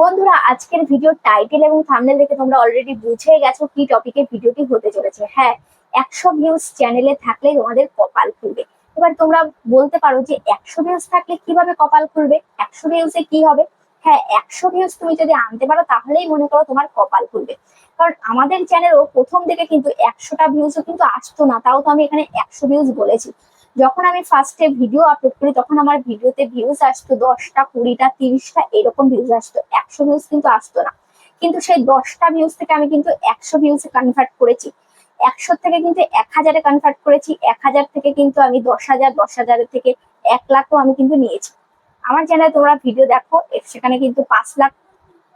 বন্ধুরা, আজকের video title এবং থাম্বনেল দেখে তোমরা অলরেডি বুঝে গেছো কি টপিকে ভিডিওটি হতে চলেছে। হ্যাঁ একশো ভিউজ চ্যানেলে থাকলে তোমাদের কপাল খুলবে। এবার তোমরা বলতে পারো যে একশো ভিউজ থাকলে কীভাবে কপাল খুলবে? একশো ভিউজে কি হবে? হ্যাঁ একশো ভিউজ তুমি যদি আনতে পারো, তাহলেই মনে করো তোমার কপাল খুলবে। কারণ আমাদের চ্যানেলও প্রথম থেকে কিন্তু একশোটা ভিউজও কিন্তু আসতো না, তাও তো আমি এখানে একশো ভিউজ বলেছি। যখন আমি ফার্স্টে ভিডিও আপলোড করি, তখন আমার ভিডিওতে ভিউজ আসতো দশটা, কুড়িটা, তিরিশটা, এরকম ভিউজ আসতো। একশো ভিউজ কিন্তু আসতো না। কিন্তু সেই দশটা ভিউজ থেকে আমি কিন্তু একশো ভিউজে কনভার্ট করেছি। একশো থেকে কিন্তু এক হাজারে কনভার্ট করেছি। এক হাজার থেকে কিন্তু আমি দশ হাজার, দশ হাজারের থেকে এক লাখও আমি কিন্তু নিয়েছি। আমার চ্যানেলে তোমরা ভিডিও দেখো সেখানে কিন্তু পাঁচ লাখ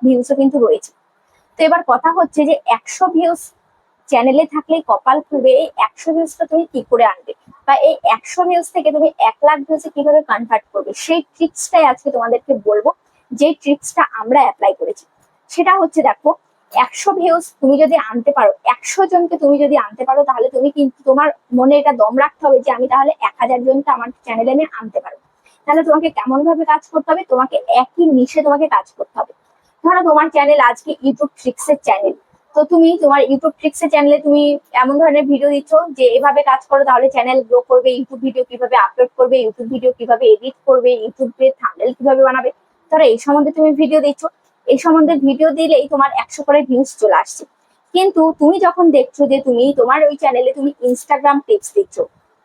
ভিউজও কিন্তু রয়েছে। তো এবার কথা হচ্ছে যে একশো ভিউজ চ্যানেলে থাকলে কপাল খুলবে এই একশো ভিউজটা তুমি কি করে আনবে? বা এই একশো ভিউজ থেকে তুমি এক লাখ ভিউজে কীভাবে কনভার্ট করবে, সেই ট্রিক্সটাই আজকে তোমাদেরকে বলব যে ট্রিক্সটা আমরা অ্যাপ্লাই করেছি। সেটা হচ্ছে দেখো, একশো ভিউজ তুমি যদি আনতে পারো, একশো জনকে তুমি যদি আনতে পারো, তাহলে তুমি কিন্তু তোমার মনে এটা দম রাখতে হবে যে আমি তাহলে এক হাজার জনকে আমার চ্যানেলে আমি আনতে পারব। তাহলে তোমাকে কেমন ভাবে কাজ করতে হবে? তোমাকে একই নিশে তোমাকে কাজ করতে হবে। ধরো তোমার চ্যানেল আজকে ইউটিউব ট্রিক্সের চ্যানেল তো তুমি তোমার ইউটিউব ট্রিক্সের চ্যানেলে তুমি এমন ধরনের ভিডিও দিচ্ছ যে এভাবে কাজ করো, তাহলে চ্যানেল গ্রো করবে ইউটিউব ভিডিও কীভাবে আপলোড করবে ইউটিউব ভিডিও কীভাবে এডিট করবে ইউটিউবে থাম্বনেল কীভাবে বানাবে। ধরো এই সম্বন্ধে তুমি ভিডিও দিচ্ছ, এই সম্বন্ধে ভিডিও দিলেই তোমার একশো করে ভিউজ চলে আসছে। কিন্তু তুমি যখন দেখছ যে তুমি তোমার ওই চ্যানেলে তুমি ইনস্টাগ্রাম টিপস দিচ্ছ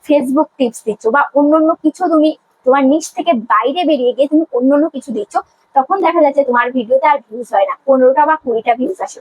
ফেসবুক টিপস দিচ্ছ বা অন্যান্য কিছু তুমি তোমার নিচ থেকে বাইরে বেরিয়ে গিয়ে তুমি অন্যান্য কিছু দিচ্ছ, তখন দেখা যাচ্ছে তোমার ভিডিওতে আর ভিউজ হয় না, পনেরোটা বা কুড়িটা ভিউজ আসে।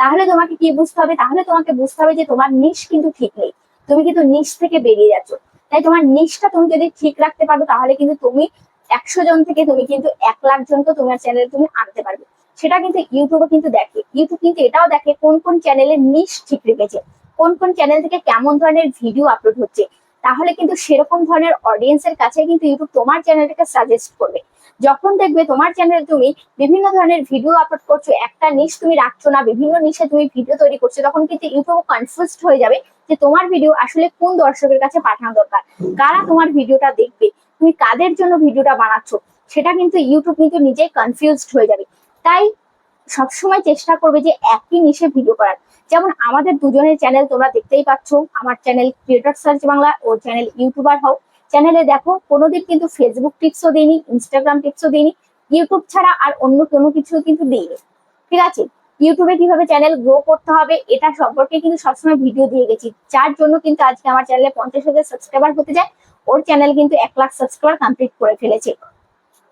তাহলে তোমাকে কি বুঝতে হবে? তাহলে তোমাকে বুঝতে হবে যে তোমার নিশ কিন্তু ঠিক নেই। তুমি কিন্তু নিচ থেকে বেরিয়ে যাচ্ছ। তাই তোমার নিশটা তুমি যদি ঠিক রাখতে পারো, তাহলে কিন্তু তুমি একশো জন থেকে তুমি কিন্তু এক লাখ জনকে তোমার চ্যানেলে তুমি আনতে পারবে। সেটা কিন্তু ইউটিউবে কিন্তু দেখে। ইউটিউব কিন্তু এটাও দেখে কোন কোন চ্যানেলের নিশ ঠিক রেখেছে। কোন কোন চ্যানেল থেকে কেমন ধরনের ভিডিও আপলোড হচ্ছে। তাহলে কিন্তু সেরকম ধরনের অডিয়েন্সের কাছে কিন্তু ইউটিউব তোমার চ্যানেলটাকে সাজেস্ট করবে। যখন দেখবে তোমার চ্যানেলে তুমি বিভিন্ন ধরনের ভিডিও আপলোড করছ, একটা নিশ তুমি রাখছো না, বিভিন্ন নিশে তুমি ভিডিও তৈরি করছ, তখন কিন্তু ইউটিউব কনফিউজড হয়ে যাবে যে তোমার ভিডিও আসলে কোন দর্শকের কাছে পাঠানো দরকার, কারা তোমার ভিডিওটা দেখবে, তুমি কাদের জন্য ভিডিওটা বানাচ্ছো, সেটা কিন্তু ইউটিউব কিন্তু নিজেই কনফিউজড হয়ে যাবে। তাই সবসময় চেষ্টা করবে যে একই নিশে ভিডিও করার। যেমন আমাদের দুজনের চ্যানেল তোমরা দেখতেই পাচ্ছ, আমার চ্যানেল ক্রিয়েটর সার্চ বাংলা ওর চ্যানেল ইউটিউবার হও। চ্যানেলে দেখো, কোনোদিন কিন্তু ফেসবুক টিপসও দিইনি ইনস্টাগ্রাম টিপসও দিইনি ইউটিউব ছাড়া আর অন্য কোনো কিছু কিন্তু দিইনি। ঠিক আছে? ইউটিউবে কীভাবে চ্যানেল গ্রো করতে হবে, এটা সম্পর্কে কিন্তু সবসময় ভিডিও দিয়ে গেছি। যার জন্য কিন্তু আজকে আমার চ্যানেলে পঞ্চাশ হাজার সাবস্ক্রাইবার হতে যায়, ওর চ্যানেল কিন্তু এক লাখ সাবস্ক্রাইবার কমপ্লিট করে ফেলেছে।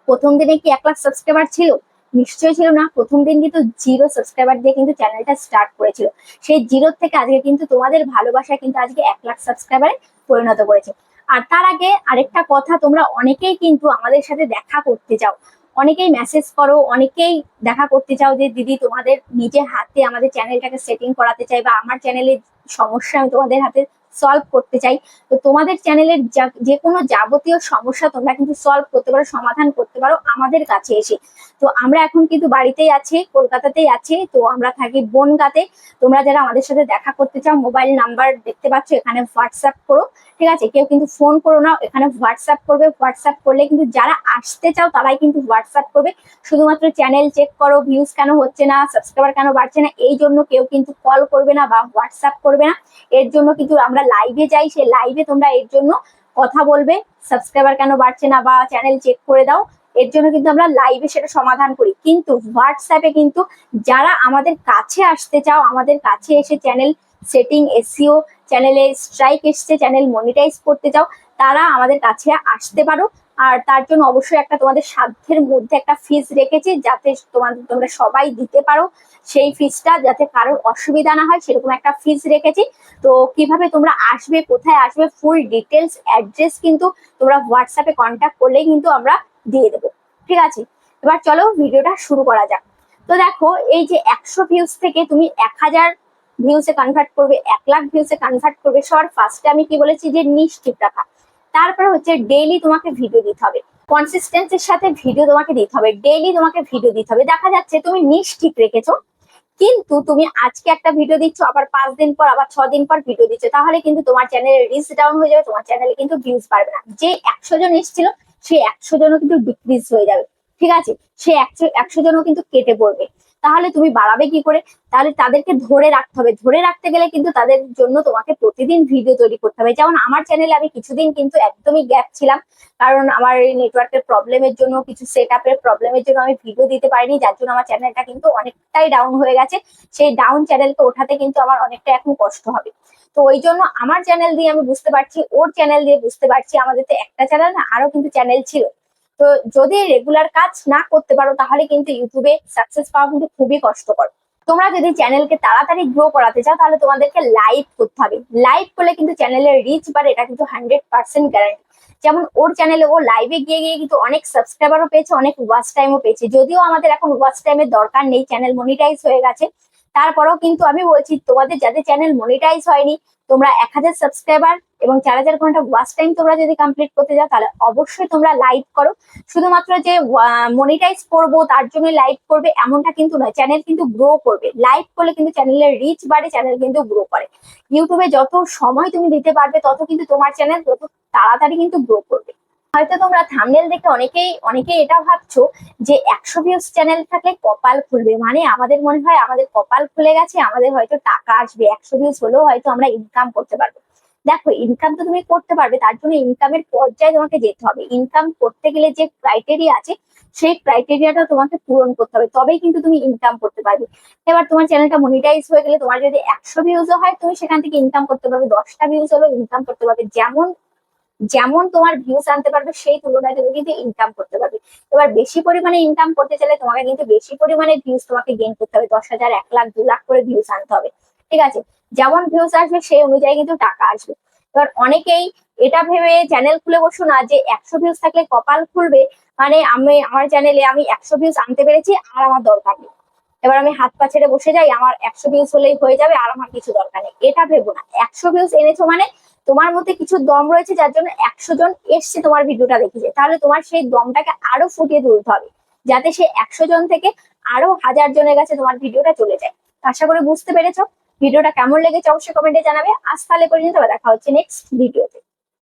প্রথম দিনে কি এক লাখ সাবস্ক্রাইবার ছিল? নিশ্চয়ই ছিল না। প্রথম দিন কিন্তু জিরো সাবস্ক্রাইবার দিয়ে কিন্তু চ্যানেলটা স্টার্ট করেছিল। সেই জিরো থেকে আজকে কিন্তু তোমাদের ভালোবাসা কিন্তু আজকে এক লাখ সাবস্ক্রাইবারে পরিণত করেছে। আর তার আগে আরেকটা কথা, তোমরা অনেকেই কিন্তু আমাদের সাথে দেখা করতে চাও। অনেকেই মেসেজ করো, অনেকেই দেখা করতে চাও যে, দিদি, তোমাদের নিজের হাতে আমাদের চ্যানেলটাকে সেটিং করাতে চাই বা আমার চ্যানেলে সমস্যা আমি তোমাদের হাতে সলভ করতে চাই। তো তোমাদের চ্যানেলের যে কোনো যাবতীয় সমস্যা তোমরা কিন্তু সলভ করতে পারো, সমাধান করতে পারো আমাদের কাছে এসে। তো আমরা এখন কিন্তু বাড়িতেই আছি, কলকাতাতেই আছি, তো আমরা থাকি বনগাতে। তোমরা যারা আমাদের সাথে দেখা করতে চাও মোবাইল নাম্বার দেখতে পাচ্ছ, এখানে হোয়াটসঅ্যাপ করো, ঠিক আছে? কেউ কিন্তু ফোন করো না, এখানে হোয়াটসঅ্যাপ করবে। হোয়াটসঅ্যাপ করলে কিন্তু যারা আসতে চাও, তারাই কিন্তু হোয়াটসঅ্যাপ করবে। শুধুমাত্র চ্যানেল চেক করো ভিউজ কেন হচ্ছে না সাবস্ক্রাইবার কেন বাড়ছে না, এই জন্য কেউ কিন্তু কল করবে না বা হোয়াটসঅ্যাপ করবে না। এর জন্য কিন্তু আমরা লাইভে যাই সে লাইভে তোমরা এর জন্য কথা বলবে। সাবস্ক্রাইবার কেন বাড়ছে না বা চ্যানেল চেক করে দাও, এর জন্য কিন্তু আমরা লাইভে সেটা সমাধান করি। কিন্তু হোয়াটসঅ্যাপে কিন্তু যারা আমাদের কাছে আসতে চাও, আমাদের কাছে এসে চ্যানেল সেটিং এসিও চ্যানেলে স্ট্রাইক এসছে চ্যানেল মনিটাইজ করতে চাও, তারা আমাদের কাছে আসতে পারো। আর তার জন্য অবশ্যই একটা তোমাদের সাধ্যের মধ্যে একটা ফিজ রেখেছি যাতে তোমাদের তোমরা সবাই দিতে পারো। সেই ফিজটা যাতে কারোর অসুবিধা না হয়, সেরকম একটা ফিজ রেখেছি। তো কীভাবে তোমরা আসবে, কোথায় আসবে ফুল ডিটেলস অ্যাড্রেস কিন্তু তোমরা হোয়াটসঅ্যাপে কন্ট্যাক্ট করলেই কিন্তু আমরা দিয়ে দেবো। ঠিক আছে? এবার চলো ভিডিওটা শুরু করা যাক। তো দেখো, এই যে একশো ভিউজ থেকে তুমি এক হাজার ভিউসে কনভার্ট করবে, এক লাখ ভিউসে কনভার্ট করবে, সবার ফার্স্টে আমি কি বলেছি যে নিশ্চিত রাখা। তারপর হচ্ছে ডেইলি তোমাকে ভিডিও দিতে হবে। কনসিস্টেন্সির সাথে ভিডিও তোমাকে দিতে হবে। ডেইলি তোমাকে ভিডিও দিতে হবে। দেখা যাচ্ছে তুমি নিশ ঠিক রেখেছো, কিন্তু তুমি আজকে একটা ভিডিও দিচ্ছ, আবার পাঁচ দিন পর, আবার ছ দিন পর ভিডিও দিচ্ছ, তাহলে কিন্তু তোমার চ্যানেলের রিচ ডাউন হয়ে যাবে, তোমার চ্যানেলে কিন্তু ভিউজ পারবে না। যে একশো জন এসেছিল সেই একশো জনও কিন্তু ডিক্রিজ হয়ে যাবে। ঠিক আছে? সে একশো একশো জনও কিন্তু কেটে পড়বে। তাহলে তুমি বাড়াবে কি করে? তাহলে তাদেরকে ধরে রাখতে হবে। ধরে রাখতে গেলে কিন্তু তাদের জন্য তোমাকে প্রতিদিন ভিডিও তৈরি করতে হবে। যেমন আমার চ্যানেলে আমি কিছুদিন কিন্তু একদমই গ্যাপ ছিলাম। কারণ আমার নেটওয়ার্কের প্রবলেমের জন্য, কিছু সেট আপের প্রবলেমের জন্য আমি ভিডিও দিতে পারিনি। যার জন্য আমার চ্যানেলটা কিন্তু অনেকটাই ডাউন হয়ে গেছে। সেই ডাউন চ্যানেলকে ওঠাতে কিন্তু আমার অনেকটা এখন কষ্ট হবে। তো ওই জন্য আমার চ্যানেল দিয়ে আমি বুঝতে পারছি, ওর চ্যানেল দিয়ে বুঝতে পারছি। আমাদের তো একটা চ্যানেল না আরও কিন্তু চ্যানেল ছিল। তো যদি রেগুলার কাজ না করতে পারো, তাহলে কিন্তু ইউটিউবে সাকসেস পাওয়া কিন্তু খুবই কষ্টকর। তোমরা যদি চ্যানেলকে তাড়াতাড়ি গ্রো করাতে চাও, তাহলে তোমাদেরকে লাইভ করতে হবে। লাইভ করলে কিন্তু চ্যানেলের রিচ বাড়ে, এটা কিন্তু হান্ড্রেড পার্সেন্ট গ্যারান্টি যেমন ওর চ্যানেলে ও লাইভে গিয়ে গিয়ে কিন্তু অনেক সাবস্ক্রাইবারও পেয়েছে, অনেক ওয়াচ টাইমও পেয়েছে। যদিও আমাদের এখন ওয়াচ টাইমের দরকার নেই চ্যানেল মনিটাইজ হয়ে গেছে। তারপরেও কিন্তু আমি বলছি, তোমাদের যাদের চ্যানেল মনিটাইজ হয়নি তোমরা এক হাজার সাবস্ক্রাইবার এবং চার হাজার ঘণ্টা ওয়াচ টাইম তোমরা যদি কমপ্লিট করতে যাও, তাহলে অবশ্যই তোমরা লাইভ করো। শুধুমাত্র যে মনিটাইজ করব, তার জন্য লাইভ করবে, এমনটা কিন্তু নয়। চ্যানেল কিন্তু গ্রো করবে। লাইভ করলে কিন্তু চ্যানেলের রিচ বাড়ে চ্যানেল কিন্তু গ্রো করে। ইউটিউবে যত সময় তুমি দিতে পারবে, তত কিন্তু তোমার চ্যানেল তত তাড়াতাড়ি কিন্তু গ্রো করবে। হয়তো তোমরা থামনেল দেখে অনেকেই অনেকেই এটা ভাবছ যে একশো ভিউজ চ্যানেল থাকলে কপাল খুলবে। মানে আমাদের মনে হয় আমাদের কপাল খুলে গেছে, আমাদের হয়তো টাকা আসবে। একশো ভিউজ হলেও হয়তো আমরা ইনকাম করতে পারব। দেখো ইনকাম তো তুমি করতে পারবে, তার জন্য ইনকামের পর্যায়ে তোমাকে যেতে হবে। ইনকাম করতে গেলে যে ক্রাইটেরিয়া আছে, সেই ক্রাইটেরিয়াটা তোমাকে পূরণ করতে হবে। তবেই কিন্তু তুমি ইনকাম করতে পারবে। এবার তোমার চ্যানেলটা মনিটাইজ হয়ে গেলে তোমার যদি একশো ভিউজও হয়, তুমি সেখান থেকে ইনকাম করতে পারবে। দশটা ভিউজ হলেও ইনকাম করতে পারবে। যেমন যেমন তোমার ভিউজ আনতে পারবে, সেই তুলনায় তুমি কিন্তু ইনকাম করতে পারবে। এবার বেশি পরিমাণে ইনকাম করতে চাইলে তোমাকে কিন্তু বেশি পরিমাণে ভিউজ তোমাকে গেইন করতে হবে। দশ হাজার, এক লাখ, দু লাখ করে ভিউস আনতে হবে। ঠিক আছে? যেমন ভিউজ আসবে, সেই অনুযায়ী কিন্তু টাকা আসবে। এবার অনেকেই এটা ভেবে চ্যানেল খুলে বসো না যে একশো ভিউজ থাকলে কপাল খুলবে। মানে আমি, আমার চ্যানেলে আমি একশো ভিউজ আনতে পেরেছি আর আমার দরকার নেই। এবার আমি হাত পা ছেড়ে বসে যাই, আমার একশো ভিউজ হলেই হয়ে যাবে আর আমার কিছু দরকার নেই। এটা ভেবো না। একশো ভিউজ এনেছো মানে তোমার মধ্যে কিছু দম রয়েছে যার জন্য একশো জন এসছে তোমার ভিডিওটা দেখেছে তাহলে তোমার সেই দমটাকে আরও ফুটিয়ে তুলতে হবে, যাতে সেই একশো জন থেকে আরও হাজার জনের কাছে তোমার ভিডিওটা চলে যায়। আশা করে বুঝতে পেরেছ। ভিডিওটা কেমন লেগেছে অবশ্যই কমেন্টে জানাবে। আজ তাহলে পর্যন্ত দেখা হচ্ছে নেক্সট ভিডিওতে